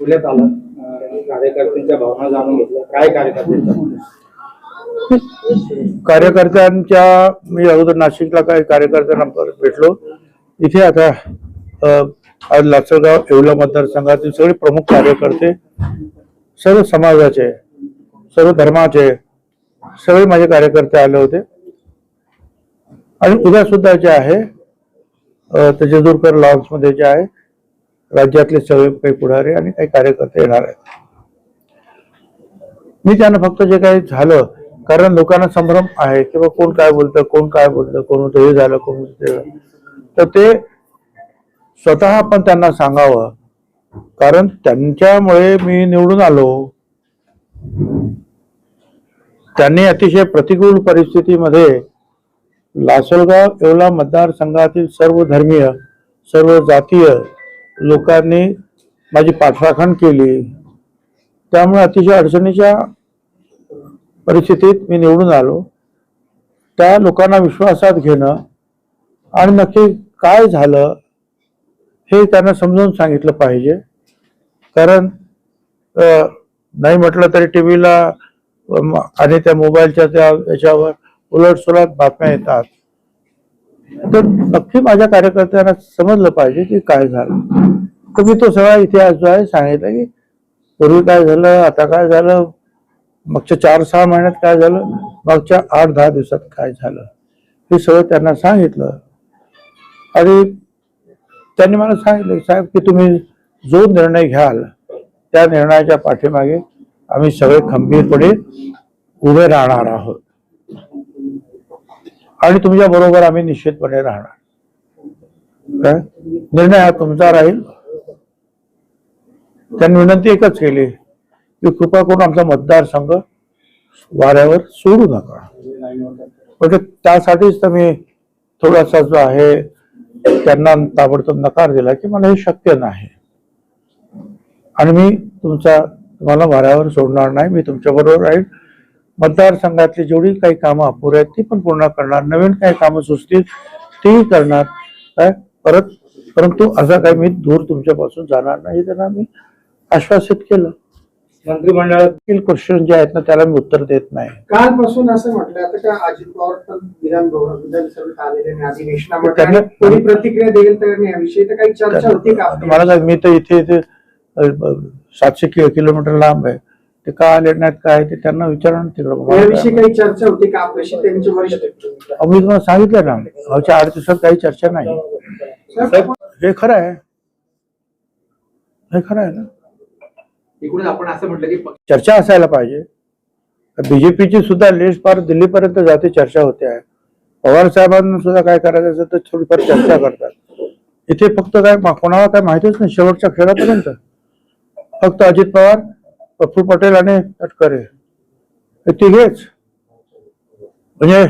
बोलण्यात आलं कार्यकर्त्यांच्या भावना जाणून घेतल्या? काय कार्यकर्त्यांच्या कार्यकर्त्यांच्या मी अगोदर नाशिकला काही कार्यकर्त्यांना भेटलो. इथे आता आज लासलगाव येवला मतदारसंघातील सगळे प्रमुख कार्यकर्ते सर्व समाजाचे सर्व धर्माचे सगळे माझे कार्यकर्ते आले होते. आणि उद्या सुद्धा जे आहे त्याचे दूरकर लॉन्समध्ये जे आहे राज्यातले सगळे काही पुढारी आणि काही कार्यकर्ते येणार आहेत. मी त्यांना फक्त जे काही झालं कारण लोकांना संभ्रम आहे किंवा कोण काय बोलतं कोण काय बोलतं कोण होतं हे झालं कोण होतं तर ते स्वतः आपण त्यांना सांगावं. कारण त्यांच्यामुळे मी निवडून आलो. त्यांनी अतिशय प्रतिकूल परिस्थितीमध्ये लासलगाव येवला मतदारसंघातील सर्व धर्मीय सर्व जातीय लोकांनी माझी पाठराखण केली. त्यामुळे अतिशय अडचणीच्या परिस्थितीत मी निवडून आलो. त्या लोकांना विश्वासात घेणं आणि नक्की काय झालं हे त्यांना समजावून सांगितलं पाहिजे. कारण नाही म्हटलं तरी टी व्हीला आणि त्या मोबाईलच्या त्या याच्यावर उलटसुलट बातम्या येतात. तर नक्की माझ्या कार्यकर्त्यांना समजलं पाहिजे की काय झालं. तर मी तो सगळा इतिहास जो आहे सांगितलं की पूर्वी काय झालं आता काय झालं मागच्या चार सहा महिन्यात काय झालं मागच्या आठ दहा दिवसात काय झालं. हे सगळं त्यांना सांगितलं. आणि त्यांनी मला सांगितलं साहेब की तुम्ही जो निर्णय घ्याल त्या निर्णयाच्या पाठीमागे आम्ही सगळे खंबीरपणे उभे राहणार आहोत. आणि तुमच्या बरोबर आम्ही निश्चितपणे राहणार. काय? निर्णय हा तुमचा राहील. त्यांनी विनंती एकच केली की कृपा करून आमचा मतदारसंघ वाऱ्यावर सोडू नका. म्हणजे त्यासाठीच तर मी थोडासा जो आहे त्यांना ताबडतोब नकार दिला की मला हे शक्य नाही. आणि मी तुमचा तुम्हाला वाऱ्यावर सोडणार नाही मी तुमच्या बरोबर राहील. मतदारसंघातली जेवढी काही कामं अपुरी आहेत ती पण पूर्ण करणार. नवीन काही कामं सुचतील तीही करणार. काय? परत परंतु असं काही मी दूर तुमच्यापासून जाणार नाही त्यांना मी आश्वासित केलं. मंत्रिमंडळात क्वेश्चन जे आहेत ना त्याला मी उत्तर देत नाही. कालपासून असं म्हटलं आता का अजित पवार विधान विधानसभेत आलेले अधिवेशनामध्ये कोणी प्रतिक्रिया देईल तर नाही याविषयी तर काही चर्चा होती का आपली? मला मी तर इथे इथे सातशे किलोमीटर लांब आहे. ते का आले नाहीत काय ते त्यांना विचारा ना तिकडं याविषयी काही चर्चा होती का? आपल्याशी त्यांचे वरिष्ठ तुम्हाला सांगितलं ना अवच्या आठ दिवसात काही चर्चा नाही. हे खरं आहे. हे खरं आहे ना. एकूणच आपण असं म्हटलं की चर्चा असायला पाहिजे. बीजेपीची सुद्धा लिस्ट पार दिल्लीपर्यंत जाते चर्चा होते. आहे पवार साहेबांना सुद्धा काय करायचं असेल तर थोडीफार चर्चा करतात. इथे फक्त काय कोणाला काय माहितीच नाही शेवटच्या खेळापर्यंत. फक्त अजित पवार प्रफुल्ल पटेल आणि तटकरे. हे तिघेच. म्हणजे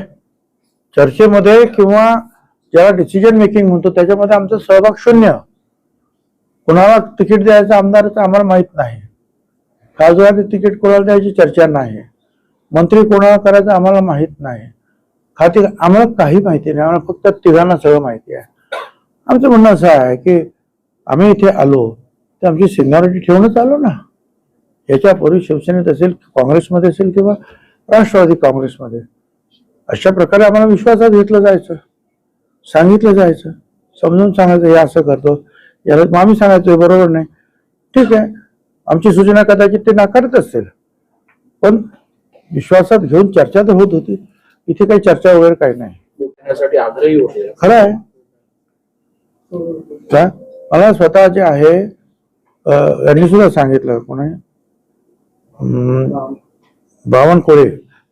चर्चेमध्ये किंवा ज्याला डिसिजन मेकिंग म्हणतो त्याच्यामध्ये आमचा सहभाग शून्य. कुणाला तिकीट द्यायचं आमदाराचं आम्हाला माहीत नाही. खासदाराचे तिकीट कोणाला द्यायची चर्चा नाही. मंत्री कोणाला करायचं आम्हाला माहीत नाही. खाती आम्हाला काही माहिती नाही. आम्हाला फक्त तिघांना सगळं माहिती आहे. आमचं म्हणणं असं आहे की आम्ही इथे आलो तर आमची सिनियरिटी ठेवूनच आलो ना. याच्यापूर्वी शिवसेनेत असेल काँग्रेसमध्ये असेल किंवा राष्ट्रवादी काँग्रेसमध्ये. अशा प्रकारे आम्हाला विश्वासात घेतलं जायचं. सांगितलं जायचं. समजून सांगायचं हे असं करतो. याला मग आम्ही सांगायचं हे बरोबर नाही. ठीक आहे. आमची सूचना कदाचित ते नाकारत असतील. पण विश्वासात घेऊन चर्चा तर होत होती. इथे काही चर्चा वगैरे काही नाही. खरं आहे. का मला स्वतः जे आहे यांनी सुद्धा सांगितलं. कोण? बावनकुळे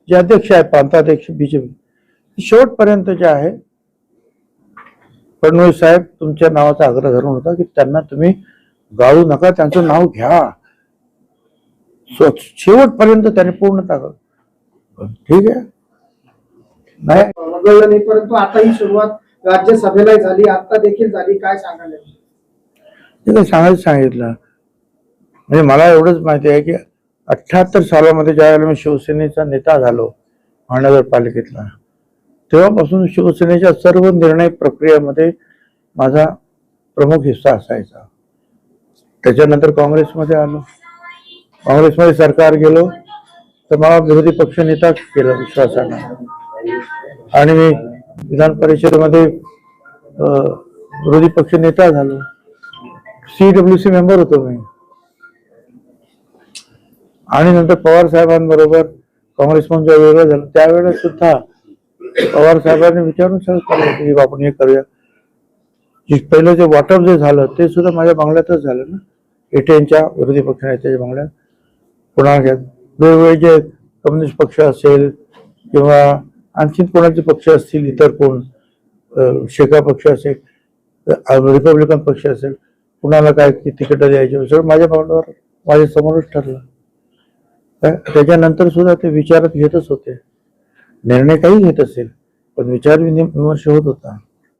जे अध्यक्ष आहेत प्रांताध्यक्ष बीजेपी. शेवटपर्यंत जे आहे फडणवीस साहेब तुमच्या नावाचा आग्रह धरून होता की त्यांना तुम्ही गाळू नका त्यांचं नाव घ्या. शेवटपर्यंत त्यांनी पूर्ण टाकलं ठीक आहे? नाही. परंतु आता ही सुरुवात राज्यसभेला झाली आता देखील झाली काय? ते काय सांगायचं सांगितलं. म्हणजे मला एवढंच माहिती आहे की अठ्याहत्तर सालामध्ये ज्यावेळेला मी शिवसेनेचा नेता झालो महानगरपालिकेतला तेव्हापासून शिवसेनेच्या सर्व निर्णय प्रक्रियेमध्ये माझा प्रमुख हिस्सा असायचा. त्याच्यानंतर काँग्रेसमध्ये आलो. काँग्रेसमध्ये सरकार गेलो. तर मला विरोधी पक्ष नेता केला विश्वासानं. आणि मी विधान परिषदेमध्ये विरोधी पक्ष नेता झालो. सी डब्ल्यू सी मेंबर होतो मी. आणि नंतर पवार साहेबांबरोबर काँग्रेस पण ज्या वेगळं झालं त्यावेळेस सुद्धा पवार साहेबांनी विचारून सगळं की आपण हे करूया. जे पहिलं जे वाटप जे झालं ते सुद्धा माझ्या बंगल्यातच झालं ना. एटीएनच्या विरोधी पक्षनेत्याच्या बंगल्यात. पुन्हा घ्या. वेगवेगळे जे कम्युनिस्ट पक्ष असेल किंवा आणखीन कोणाचे पक्ष असतील इतर कोण शेखा शेका पक्ष असेल रिपब्लिकन पक्ष असेल कुणाला काय तिकीट द्यायचे सगळं माझ्या बंगल्यावर माझ्या समोरच ठरलं. त्याच्यानंतर सुद्धा ते विचारात घेतच होते. निर्णय काही घेत असेल पण विचार विनिमय- विमर्श होत होता.